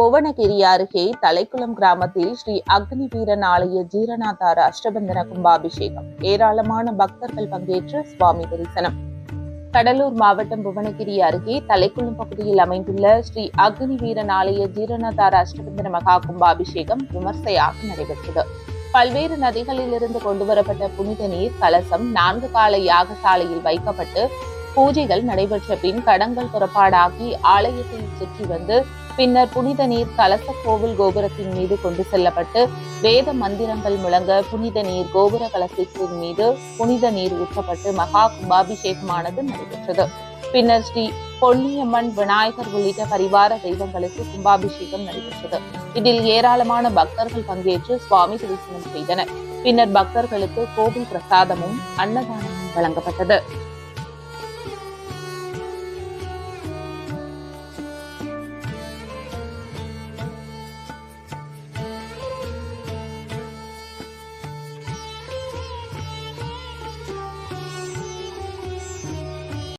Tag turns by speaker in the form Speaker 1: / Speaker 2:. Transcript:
Speaker 1: புவனகிரி அருகே தலைக்குளம் கிராமத்தில் ஸ்ரீ அக்னி வீரன் ஆலய ஜீரணாதார அஷ்டபந்தன கும்பாபிஷேகம். ஏராளமான பக்தர்கள் பங்கேற்ற சுவாமி தரிசனம். கடலூர் மாவட்டம் புவனகிரி அருகே தலைக்குளம் பகுதியில் அமைந்துள்ள ஸ்ரீ அக்னி வீரன் ஆலய ஜீரணாதார அஷ்டபந்தன மகா கும்பாபிஷேகம் விமர்சையாக நடைபெற்றது. பல்வேறு நதிகளிலிருந்து கொண்டுவரப்பட்ட புனித நீர் கலசம் நான்கு கால யாகசாலையில் வைக்கப்பட்டு பூஜைகள் நடைபெற்ற பின் கடங்கள் புறப்பாடாகி ஆலயத்தை சுற்றி வந்து பின்னர் புனித நீர் கலச கோவில் கோபுரத்தின் மீது கொண்டு செல்லப்பட்டு வேத மந்திரங்கள் முழங்க புனித நீர் கோபுர கலசத்தின் மீது புனித நீர் ஊற்றப்பட்டு மகா கும்பாபிஷேகமானது நடைபெற்றது. பின்னர் ஸ்ரீ பொன்னியம்மன் விநாயகர் உள்ளிட்ட பரிவார தெய்வங்களுக்கு கும்பாபிஷேகம் நடைபெற்றது. இதில் ஏராளமான பக்தர்கள் பங்கேற்று சுவாமி தரிசனம் செய்தனர். பின்னர் பக்தர்களுக்கு கோவில் பிரசாதமும் அன்னதானமும் வழங்கப்பட்டது.